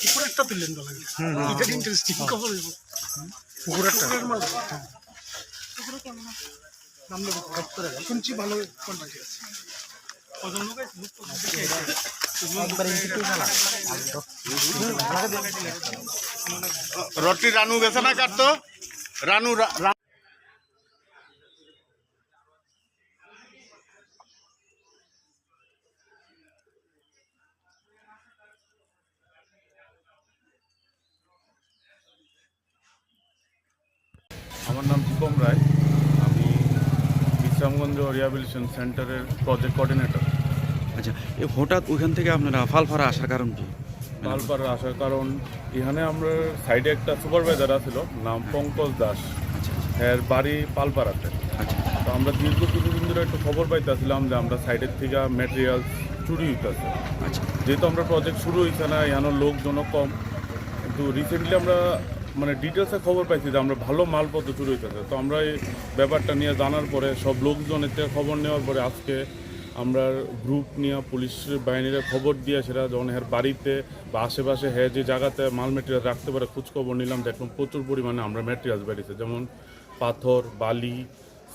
পুকুরেরটা তুললেন তো লাগে এটা ইন্টারেস্টিং খবর হইব। পুকুরেরটা? পুকুরের মাল নাম নেব শুনছি ভালো কন্ট্যাক্ট আছে। কজন লোক আছে? রটি রানু গেছে না কাটতো রানু আমার নাম দীপম রায়। আমি বিশ্রামগঞ্জ রিহাবিলিটেশন সেন্টারের প্রজেক্ট কোঅর্ডিনেটর আচ্ছা এই হঠাৎ ওইখান থেকে আপনারা ফালফারা আসার কারণ কি? পালপাড়া আসার কারণ এখানে আমরা সাইডে একটা সুপারভাইজার আছিল নাম পঙ্কজ দাস। আচ্ছা এর বাড়ি পালপাড়াতে। আচ্ছা। তো আমরা দীর্ঘ কিছুদিন ধরে একটু খবর পাইতেছিলাম যে আমরা সাইডের থেকে ম্যাটেরিয়াল চুরি হইতেছে। আচ্ছা। যেহেতু আমরা প্রজেক্ট শুরু হয়েছে না এখানে লোকজনও কম। কিন্তু রিসেন্টলি আমরা মানে ডিটেলসে খবর পাইছি যে আমরা ভালো মালপত্র চুরি হইতেছে। তো আমরা এই ব্যাপারটা নিয়ে জানার পরে সব লোকজনের থেকে খবর নেওয়ার পরে আজকে আমরা গ্রুপ নিয়ে পুলিশ বাহিনীর খবর দিয়ে সেটা যখন এর বাড়িতে বা আশেপাশে হ্যাঁ যে জায়গাতে মাল মেটেরিয়াল রাখতে পারে খোঁজ খবর নিলাম, দেখলাম প্রচুর পরিমাণে আমরা মেটেরিয়াল বেরিয়েছে। যেমন পাথর, বালি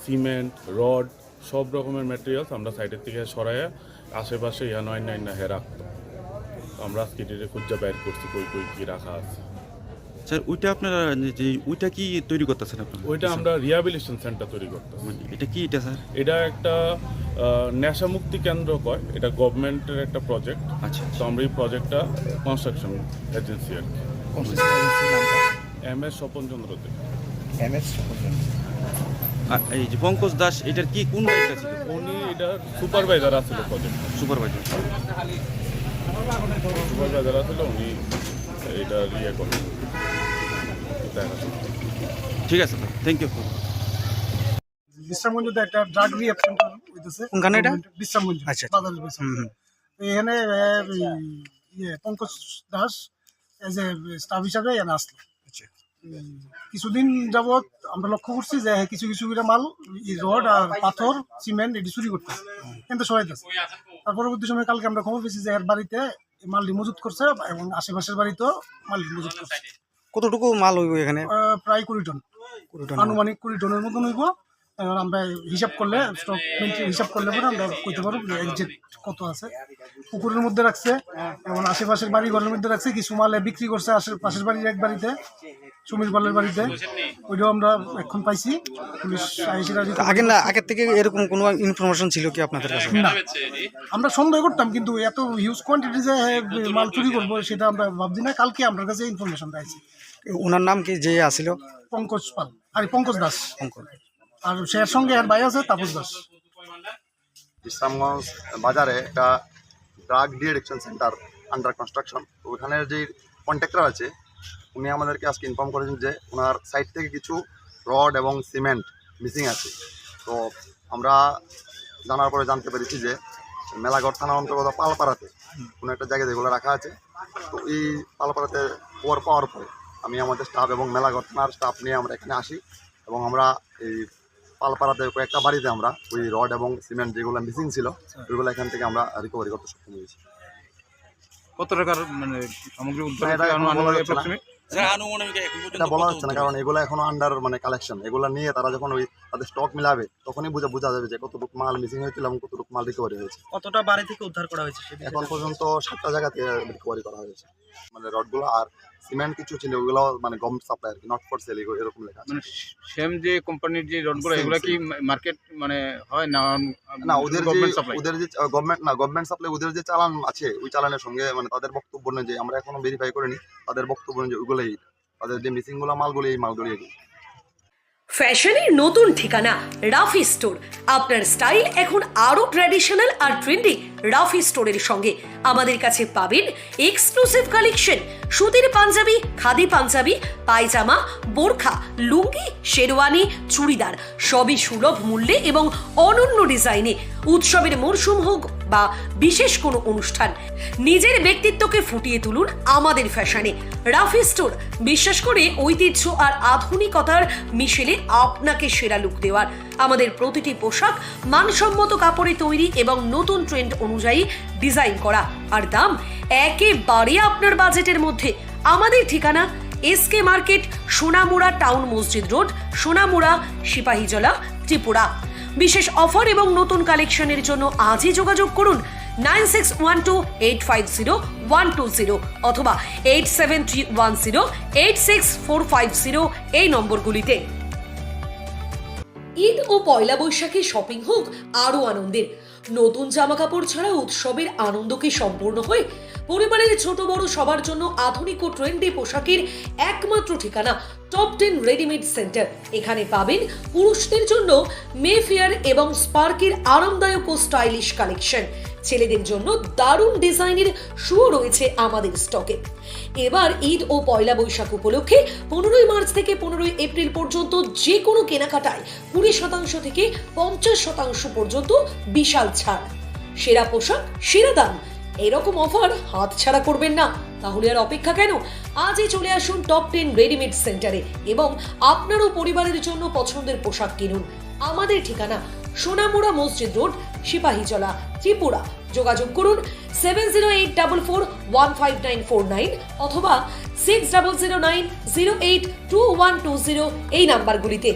সিমেন্ট রড সব রকমের মেটেরিয়ালস আমরা সাইডের থেকে সরাইয়া আশেপাশে ইয়া নয় নাইন না হ্যাঁ রাখতো তো আমরা আজকে খুঁজা বাইর করছি, কই কই কি রাখা আছে। স্যার ওইটা আপনারা যে ওইটা কি তৈরি করতেছেন আপনারা? ওইটা আমরা রিহাবিলিটেশন সেন্টার তৈরি করতেছি। মানে এটা কি এটা স্যার? এটা একটা নেশামুক্তি কেন্দ্র কয় এটা গভর্নমেন্টের একটা প্রজেক্ট আচ্ছা তো আমরা এই প্রজেক্টটা কনস্ট্রাকশন এজেন্সি আর কি। M S Swapan Chandra Dey. আর এই যে পঙ্কজ দাস এটার কি কোন দায়িত্ব ছিল উনি এটার সুপারভাইজার আছিল প্রজেক্ট সুপারভাইজার সুপারভাইজার আছিল উনি এটা ইয়ে করেন। ঠিক আছে স্যার থ্যাংক ইউ বিশ্রামগঞ্জে একটা ড্রাগ রিহ্যাব সেন্টার হইতেছে। কোনখানে এটা? বিশ্রামগঞ্জ আচ্ছা, আচ্ছা। এখানে ইয়ে Pankaj Das as a staff হিসাবে এখানে আসলো। আচ্ছা। কিছুদিন যাবৎ আমরা লক্ষ্য করছি যে কিছু কিছু করে মাল রড আর পাথর সিমেন্ট এটি চুরি করতেছে। কিন্তু সহায়তাছে তার পরবর্তী সময় কালকে আমরা খবর পেয়েছি যে এর বাড়িতে মালটি মজুত করছে এবং আশেপাশের বাড়িতেও মালটি মজুত করছে। কতটুকু মাল হইব এখানে? প্রায় কুড়ি টন। কুড়ি টন আনুমানিক কুড়ি টনের মতন হইব। এবার আমরা হিসাব করলে স্টক হিসাব করলে পরে আমরা কইতে পারব একজ্যাক্ট কত আছে। পুকুরের মধ্যে রাখছে এবং আশেপাশের বাড়ি ঘরের মধ্যে রাখছে কিছু মালে বিক্রি করছে আশেপাশের বাড়ির এক বাড়িতে সুমির পালের বাড়িতে। ওইটাও আমরা এখন পাইছি পুলিশ আগে না আগের থেকে এরকম কোনো ইনফরমেশন ছিল কি আপনাদের কাছে? না। আমরা সন্দেহ করতাম কিন্তু এত হিউজ কোয়ান্টিটি যে মাল চুরি করব সেটা আমরা ভাবছি না। কালকে আপনার কাছে ইনফরমেশন পাইছি। ওনার নাম কি? যে আসিল পঙ্কজ পাল। আরে পঙ্কজ দাস। শঙ্কর আর সে সঙ্গে আর ভাই আছে, তাপস দাস। ইসলামগঞ্জ বাজারে একটা drug deaddiction centre under construction তো ওখানের যে কন্ট্রাক্টর আছে, উনি আমাদেরকে আজকে ইনফর্ম করেছেন যে ওনার সাইড থেকে কিছু রড এবং সিমেন্ট মিসিং আছে। তো আমরা জানার পরে জানতে পেরেছি যে মেলাগড় থানার অন্তর্গত পালপাড়াতে কোনো একটা জায়গায় যেগুলো রাখা আছে। তো এই পালপাড়াতে খবর পাওয়ার পরে আমি আমাদের স্টাফ এবং মেলাগড় থানার স্টাফ নিয়ে আমরা এখানে আসি এবং আমরা এই পালপাড়াতে কয়েকটা বাড়িতে আমরা ওই রড এবং সিমেন্ট যেগুলো মিসিং ছিল ওইগুলো এখান থেকে আমরা রিকভারি করতে সক্ষম হয়েছি কত টাকার মানে সামগ্রী উদ্ধার এটা বলা যাচ্ছে না। approximate? স্যার আনুমানিক এখন এটা পর্যন্ত বলা কত যাচ্ছে না উত্তোলন? কারণ এগুলো এখনও আন্ডার মানে কালেকশন এগুলো নিয়ে তারা যখন ওই তাদের স্টক মিলাবে তখনই বোঝা বোঝা যাবে যে কতটুকু মাল মিসিং হয়েছিল এবং কতটুকু মাল রিকভারি হয়েছে কতটা বাড়ি থেকে উদ্ধার করা হয়েছে এখন পর্যন্ত সাতটা জায়গা রিকভারি করা হয়েছে মানে রডগুলো আর সিমেন্ট কিছু ছিল ওগুলো মানে গম সাপ্লাই আর কি নট ফর সেল এরকম লেখা আছে। মানে সেম যে কোম্পানির যে রডগুলো গুলো এগুলো কি মার্কেট মানে হয় না না ওদের গভর্নমেন্ট সাপ্লাই ওদের যে গভর্নমেন্ট না গভর্নমেন্ট সাপ্লাই ওদের যে চালান আছে ওই চালানের সঙ্গে মানে তাদের বক্তব্য যে আমরা এখনও ভেরিফাই করিনি তাদের বক্তব্য যে ওগুলোই তাদের যে মিসিংগুলো মালগুলো এই মালগুলো ফ্যাশনের নতুন ঠিকানা, রাফি স্টোর। আপনার স্টাইল এখন আরও ট্র্যাডিশনাল আর ট্রেন্ডি রাফি স্টোরের সঙ্গে। আমাদের কাছে পাবেন এক্সক্লুসিভ কালেকশন সুতির পাঞ্জাবি, খাদি পাঞ্জাবি, পায়জামা, বোরখা, লুঙ্গি, শেরওয়ানি, চুড়িদার, সবই সুলভ মূল্যে এবং অনন্য ডিজাইনে। উৎসবের মরশুম হোক বা বিশেষ কোনো অনুষ্ঠান। নিজের ব্যক্তিত্বকে ফুটিয়ে তুলুন আমাদের ফ্যাশনে। রাফি স্টোর, বিশ্বাস করে ঐতিহ্য আর আধুনিকতার মিশেলে আপনাকে সেরা লুক দেওয়ার। আমাদের প্রতিটি পোশাক মানসম্মত কাপড়ে তৈরি এবং নতুন ট্রেন্ড অনুযায়ী ডিজাইন করা। আর দাম একেবারে আপনার বাজেটের মধ্যে। আমাদের ঠিকানা S K market, Sonamura town মসজিদ রোড সোনামুড়া, সিপাহীজলা, ত্রিপুরা। বিশেষ অফার এবং নতুন কালেকশনের জন্য আজই যোগাযোগ করুন nine six one two eight five zero one two zero অথবা eight seven three one zero eight six four five zero এই নম্বরগুলিতে। ঈদ ও পয়লা বৈশাখে শপিং হোক আরও আনন্দের। নতুন জামা কাপড় ছাড়া উৎসবের আনন্দকে সম্পূর্ণ হয়ে পরিবারের ছোট বড় সবার জন্য আধুনিক ও ট্রেন্ডি পোশাকের একমাত্র ঠিকানা টপ টেন রেডিমেড সেন্টার এখানে পাবেন পুরুষদের জন্য মেফেয়ার এবং স্পার্কের আরামদায়ক ও স্টাইলিশ কালেকশন ছেলেদের জন্য দারুণ ডিজাইনের শুও রয়েছে আমাদের স্টকে। এবার ঈদ ও পয়লা বৈশাখ উপলক্ষে পনেরোই মার্চ থেকে পনেরোই এপ্রিল পর্যন্ত যে কোনো কেনাকাটায় কুড়ি শতাংশ থেকে পঞ্চাশ শতাংশ পর্যন্ত বিশাল ছাড়। সেরা পোশাক, সেরা দাম, এরকম অফার হাতছাড়া করবেন না। তাহলে আর অপেক্ষা কেন? আজই চলে আসুন টপ টেন রেডিমেড সেন্টারে এবং আপনারও পরিবারের জন্য পছন্দের পোশাক কিনুন। আমাদের ঠিকানা সোনামুড়া মসজিদ রোড, সিপাহীজলা। ত্রিপুরা। যোগাযোগ করুন seven zero eight double four one five nine four nine অথবা six double zero nine zero eight two one two zero এই নাম্বারগুলিতে।